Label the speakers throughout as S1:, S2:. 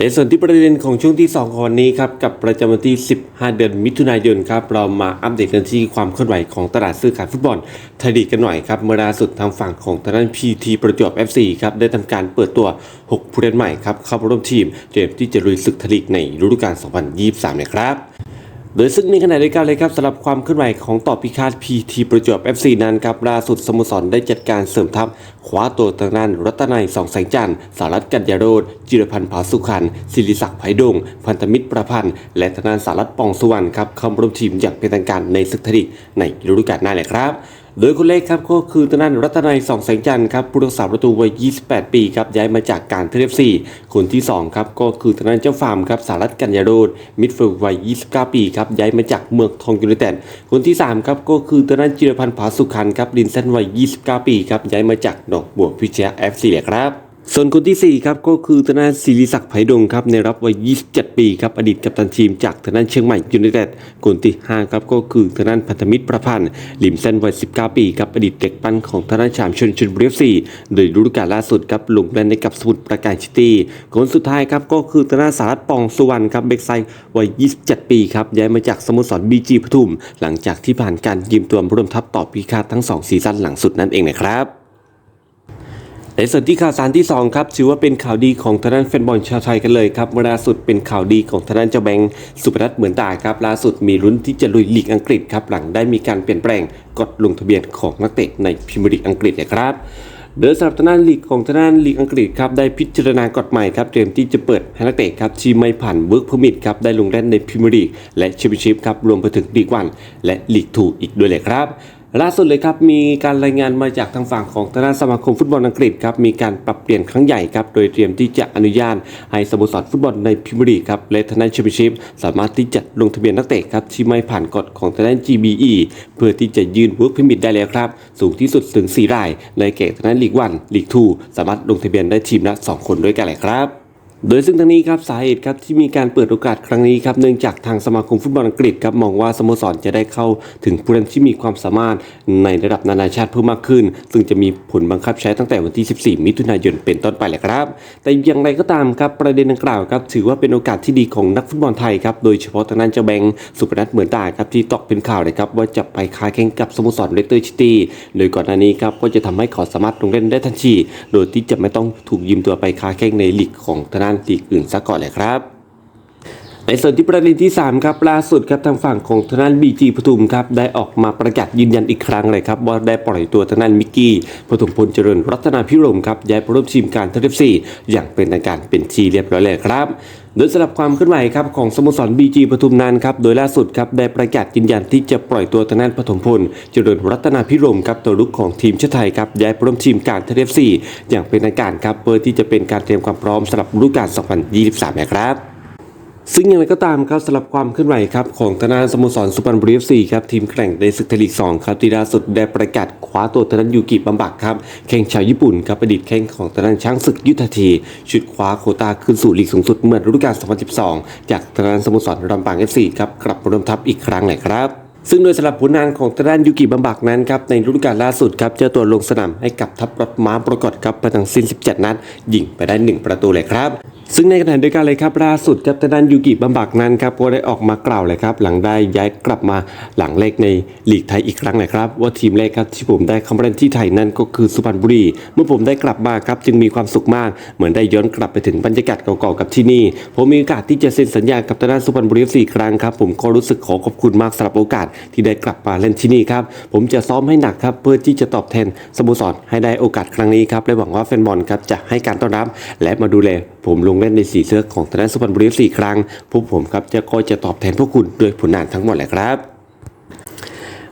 S1: ในส่วนที่ประเด็นของช่วงที่ 2 ของวันนี้ครับกับประจำวันที่ 15 เดือนมิถุนายนครับเรามาอัปเดตกันที่ความเคลื่อนไหวของตลาดซื้อขายฟุตบอลไทยลีกกันหน่อยครับเมื่อล่าสุดทางฝั่งของทางด้าน PT ประจวบ FC ครับได้ทำการเปิดตัว 6 ผู้เล่นใหม่ครับเข้าร่วมทีมเตรียมที่จะลุยศึกไทยลีกในฤดูกาล 2023 นะครับ โดยซึ่งในขณะเดียวกันเลยครับสำหรับความเคลื่อนไหวของต่อพิฆาต PT ประจวบ FC นั้นครับล่าสุดสโมสรได้จัดการเสริมทัพคว้าตัวทางด้านรัตนัยสองแสงจันทร์สารัตกัญญาโรดจิรพันธ์ผาสุขันศิริศักดิ์ไผ่ดง พันธมิตรประพันธ์ และทางด้านสารัตปองสุวรรณครับเข้าร่วมทีมอย่างเป็นทางการในศึกทยลีกในฤดูกาลหน้าเลยครับ โดยคนเลขครับก็คือตนันรัตนัยสองแสงจันทร์ครับผู้รักษาประตูวัย 28 ปีครับย้ายมาจากการเทเลฟซีคนที่2ครับก็คือตนันเจ้าฟาร์มครับสารัตกัญญาโรดมิดฟิลด์วัย 29 ปีครับย้ายมาจากเมืองทองยูไนเต็ดคนที่3ครับก็คือตนันจิรพันธ์ผาสุขันธ์ครับดินเซนวัย 29 ปีครับย้ายมาจากดอกบัวพิชยาเอฟซีเลครับ ส่วนคนที่ 4 ครับ ก็คือธนาศิริศักดิ์ไผ่ดงครับในรับวัย 27 ปีครับอดีตกัปตันทีมจากธนาเชียงใหม่ยูไนเต็ดคนที่ 5 ครับ ก็คือธนาพันธมิตรประพันธ์ลิมเซนวัย 19 ปีครับอดีตเด็กปั้นของธนาชามชนชนบุรีซีโดยฤดูกาลล่าสุดครับลงเล่นในกับสมุทรปราการซิตี้คนสุดท้ายครับก็คือธนาสารัตปองสุวรรณครับเบกไซวัย 27 ปีครับย้ายมาจากสโมสรบีจีปทุม หลังจากที่ผ่านการยืมตัวร่วมทัพต่อพิฆาตทั้งสองซีซั่นหลังสุดนั่นเองนะครับ ในส่วนที่ข่าวสารที่ 2 ครับถือว่าเป็นข่าวดีของทางด้านแฟนบอลชาวไทยกันเลยครับล่าสุดเป็นข่าวดีของทางด้านเจ้าแบงค์สุพนัทเหมือนตาครับล่าสุดมีลุ้นที่จะลุยลีกอังกฤษครับหลังได้มีการเปลี่ยนแปลงกฎลงทะเบียนของนักเตะในพรีเมียร์ลีกอังกฤษนะครับโดยสำหรับทางด้านลีกของทางด้านลีกอังกฤษครับได้พิจารณากฎใหม่ครับเตรียมที่จะเปิดให้นักเตะครับที่ไม่ผ่านเวิร์กพอมิทครับได้ลงเล่นในพรีเมียร์ลีกและแชมเปี้ยนชิพครับรวมไปถึงลีกวันและลีกทูอีกด้วยเลยครับ ล่าสุดเลยครับมีการรายงานมาจากทางฝั่งของทางด้าสมาคมฟุตบอลอังกฤษครับมีการปรับเปลี่ยนครั้งใหญ่ครับโดยเตรียมที่จะอนุญาตให้สโมสรฟุตบอลในพรีเมียร์ลีกครับและทางด้านแชมเปี้ยนชิพสามารถที่จะลงทะเบียนนักเตะครับที่ไม่ผ่านกฎของทางด้าน GBE เพื่อที่จะยื่น work permit ได้แล้วครับ สูงที่สุดถึง 4 ราย ในเกตทางด้านลีกวันลีกทูสามารถลงทะเบียนได้ทีมละ2คนด้วยกันเลยครับ โดยซึ่งทางนี้ครับสาเหตุครับที่มีการเปิดโอกาสครั้งนี้ครับเนื่องจากทางสมาคมฟุตบอลอังกฤษครับมองว่าสโมสรจะได้เข้าถึงผู้เล่นที่มีความสามารถในระดับนานาชาติเพิ่มมากขึ้น ซึ่งจะมีผลบังคับใช้ตั้งแต่วันที่ 14 มิถุนายนเป็นต้นไปแหละครับ แต่อย่างไรก็ตามครับประเด็นดังกล่าวครับถือว่าเป็นโอกาสที่ดีของนักฟุตบอลไทยครับโดยเฉพาะทางด้านเจ้าแบงค์สุพนัทเหมือนตาครับที่ตกเป็นข่าวเลยครับว่าจะไปค้าแข่งกับสโมสรเลสเตอร์ซิตี้โดยก่อนหน้านี้ครับก็จะทำให้เขาสามารถลงเล่นได้ทันที โดยที่จะไม่ต้องถูกยืมตัวไปค้าแข่งในลีกของทางด้านตีกอื่นซะก่อนเลยครับ ในส่วนที่ประเด็นที่ 3 ครับล่าสุดครับทางฝั่งของทางด้านบีจีปทุมครับได้ออกมาประกาศยืนยันอีกครั้งเลยครับว่าได้ปล่อยตัวทางด้านมิกกี้ปฐมพลเจริญรัตนาพิรมครับย้ายไปร่วมทีมการเทเลฟซีอย่างเป็นทางการเป็นทีเรียบร้อยเลยครับโดยสำหรับความเคลื่อนไหวครับของสโมสรบีจีปทุมนันครับโดยล่าสุดครับได้ประกาศยืนยันที่จะปล่อยตัวทางด้านปฐมพลเจริญรัตนาพิรมครับตัวลุกของทีมชาติไทยครับย้ายไปร่วมทีมการเทเลฟซีอย่างเป็นทางการครับเพื่อที่จะเป็นการเตรียมความพร้อมสำหรับฤดูกาล 2023นะครับ ซึ่งอย่างไรก็ตามครับสำหรับความเคลื่อนไหวครับของทางด้านสโมสรสุพรรณบุรีเอฟซีครับทีมแข่งในศึกไทยลีก2ครับที่ล่าสุดได้ประกาศคว้าตัวทางด้านยูกิบัมบักครับแข่งชาวญี่ปุ่นครับอดีตแข่งของทางด้านช้างศึกยุทธที ชุดคว้าโคตาขึ้นสู่ลีกสูงสุดเมื่อฤดูกาล 2012 จากทางด้านสโมสรลำปางเอฟซีครับกลับมารวมทัพอีกครั้งเลยครับซึ่งโดยสำหรับผลงานของทางด้านยูกิบัมบักนั้นครับในฤดูกาลล่าสุดครับเจ้าตัวลงสนามให้กับทัพรถม้าประกอบครับไปทั้งสิ้น 17 นัดยิงไปได้ 1 ประตูเลยครับ ซึ่งในขณะเดียวกันเลยครับล่าสุดครับทางด้านยูกิบัมบักนั้นครับก็ได้ออกมากล่าวเลยครับ หลังได้ย้ายกลับมาหลังเลกในลีกไทยอีกครั้งเลยครับ ว่าทีมแรกครับที่ผมได้เข้ามาเล่นที่ไทยนั่นก็คือสุพรรณบุรี เมื่อผมได้กลับมาครับจึงมีความสุขมาก เหมือนได้ย้อนกลับไปถึงบรรยากาศเก่าๆกับที่นี่ ผมมีโอกาสที่จะเซ็นสัญญากับทางด้านสุพรรณบุรีสี่ครั้งครับผมก็รู้สึกขอขอบคุณมากสำหรับโอกาสที่ได้กลับมาเล่นที่นี่ครับผมจะซ้อมให้หนักครับเพื่อที่จะตอบแทนสโมสรให้ได้โอกาสครั้งนี้ครับและหวังว่าแฟนบอลครับจะให้การต้อนรับ และมาดูแล ผมลงเล่นในสีเสื้อของทนานสุพรรณบุรีสี่ครั้งพวกผมครับจะก็จะตอบแทนพวกคุณโดยผลงานทั้งหมดแหละครับ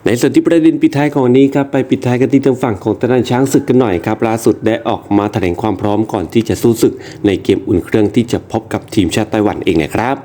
S1: ในส่วนที่ประเด็นปิดท้ายของนี้ครับไปปิดท้ายกันที่ทางฝั่งของตะนันช้างศึกกันหน่อยครับล่าสุดได้ออกมาแถลงความพร้อมก่อนที่จะสู้ศึก ในเกมอุ่นเครื่องที่จะพบกับทีมชาติไต้หวันเองนะครับ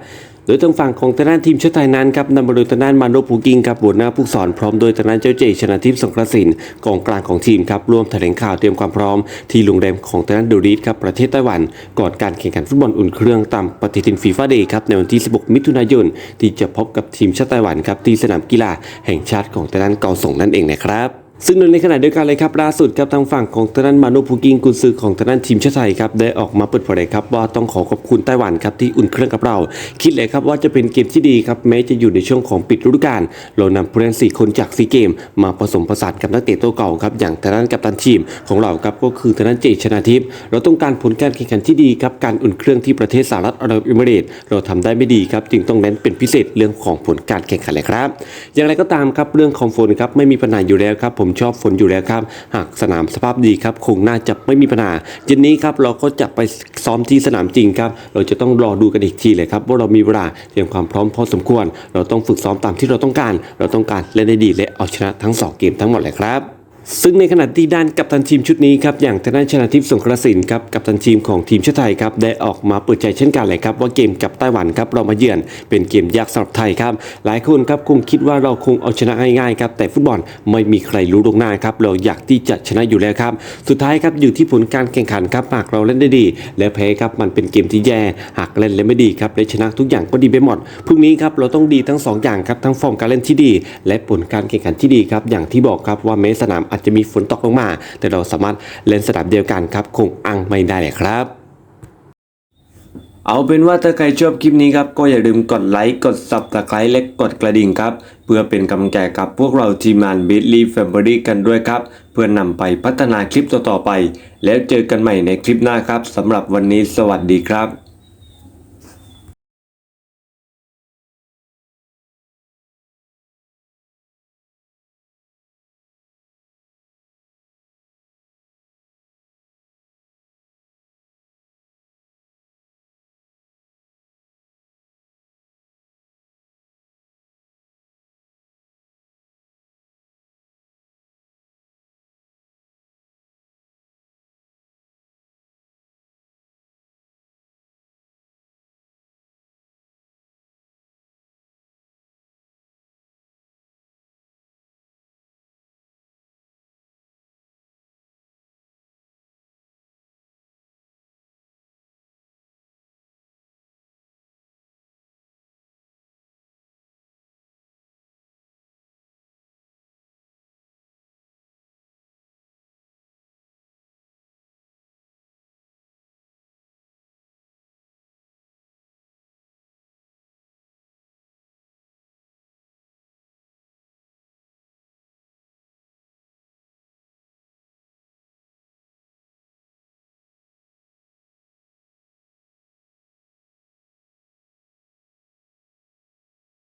S2: โดยทางฝั่งของทางด้านทีมชาติไทยนั้นครับนำมาโดยทางด้านมาโนภูกิงครับหัวหน้าผู้สอนพร้อมโดยทางด้านเจ้าเจชนาทิพย์สงกระสินกองกลางของทีมครับร่วมแถลงข่าวเตรียมความพร้อม ที่โรงแรมของทางด้านดูริสครับประเทศไต้หวัน ก่อนการแข่งขันฟุตบอลอุ่นเครื่องตามปฏิทินฟีฟ่าเดย์ครับในวันที่ 16 มิถุนายน ที่จะพบกับทีมชาติไต้หวันครับที่สนามกีฬาแห่งชาติของทางด้านเกาสงนั่นเองนะครับ ซึ่งในขณะเดียวกันเลยครับล่าสุดครับทางฝั่งของทางด้านมาโนพูกิงกุนซือของทางด้านทีมชาติไทยครับได้ออกมาเปิดเผยครับว่าต้องขอขอบคุณไต้หวันครับที่อุ่นเครื่องกับเรา คิดเลยครับว่าจะเป็นเกมที่ดีครับแม้จะอยู่ในช่วงของปิดฤดูกาลเรานำผู้เล่นสี่คนจากซีเกม มาผสมผสานกับนักเตะตัวเก่าครับอย่างทางด้านกัปตันทีมของเราครับก็คือทางด้านเจชนาทิพย์เราต้องการผลการแข่งขันที่ดีครับการอุ่นเครื่องที่ประเทศสหรัฐอาหรับเอมิเรตเราทำได้ไม่ดีครับจึงต้องเน้นเป็นพิเศษเรื่องของผลการแข่งขันเลยครับ อย่างไรก็ตามครับเรื่องของฝนครับไม่มีปัญหาอยู่แล้วครับผมมชอบฝนอยู่แล้วครับ หากสนามสภาพดีครับ คงน่าจะไม่มีปัญหาเย็นนี้ครับเราก็จะไปซ้อมที่สนามจริงครับ เราจะต้องรอดูกันอีกทีเลยครับว่าเรามีเวลาเตรียมความพร้อมพอสมควร เราต้องฝึกซ้อมตามที่เราต้องการ เราต้องการเล่นได้ดีและเอาชนะทั้งสองเกมทั้งหมดเลยครับ ซึ่งในขณะที่ด้านกัปตันทีมชุดนี้ครับอย่างทางด้าชนะทิพย์สงกรสินครับกัปตันทีมของทีมชาติไทยครับได้ออกมาเปิดใจเช่นกันเลยครับว่าเกมกับไต้หวันครับเรามาเยือนเป็นเกมยากสำหรับไทยครับหลายคนครับคงคิดว่าเราคงเอาชนะง่ายๆครับแต่ฟุตบอลไม่มีใครรู้ลวงหน้าครับเราอยากที่จะชนะอยู่แล้วครับสุดท้ายครับอยู่ที่ผลการแข่งขันครับหากเราเล่นได้ดี และแพ้ครับมันเป็นเกมที่แย่หากเล่นแล้วไม่ดีครับและชนะทุกอย่างก็ดีไปหมดพรุ่งนี้ครับเราต้องดีทั้งสองอย่างครับทั้งฟอร์มการเล่นที่ดี และผลการแข่งขันที่ดีครับอย่างที่บอกครับว่าแม้สนามอาจจะมีฝนตกลงมาแต่เราสามารถเล่นสนามเดียวกันครับคงอังไม่ได้เลยครับ
S1: เอาเป็นว่าถ้าใครชอบคลิปนี้ครับก็อย่าลืมกดไลค์กด subscribe และกดกระดิ่งครับ เพื่อเป็นกำลังใจกับพวกเราทีมงาน b i t l y Family กันด้วยครับ เพื่อนำไปพัฒนาคลิปต่อๆไป แล้วเจอกันใหม่ในคลิปหน้าครับสำหรับวันนี้สวัสดีครับ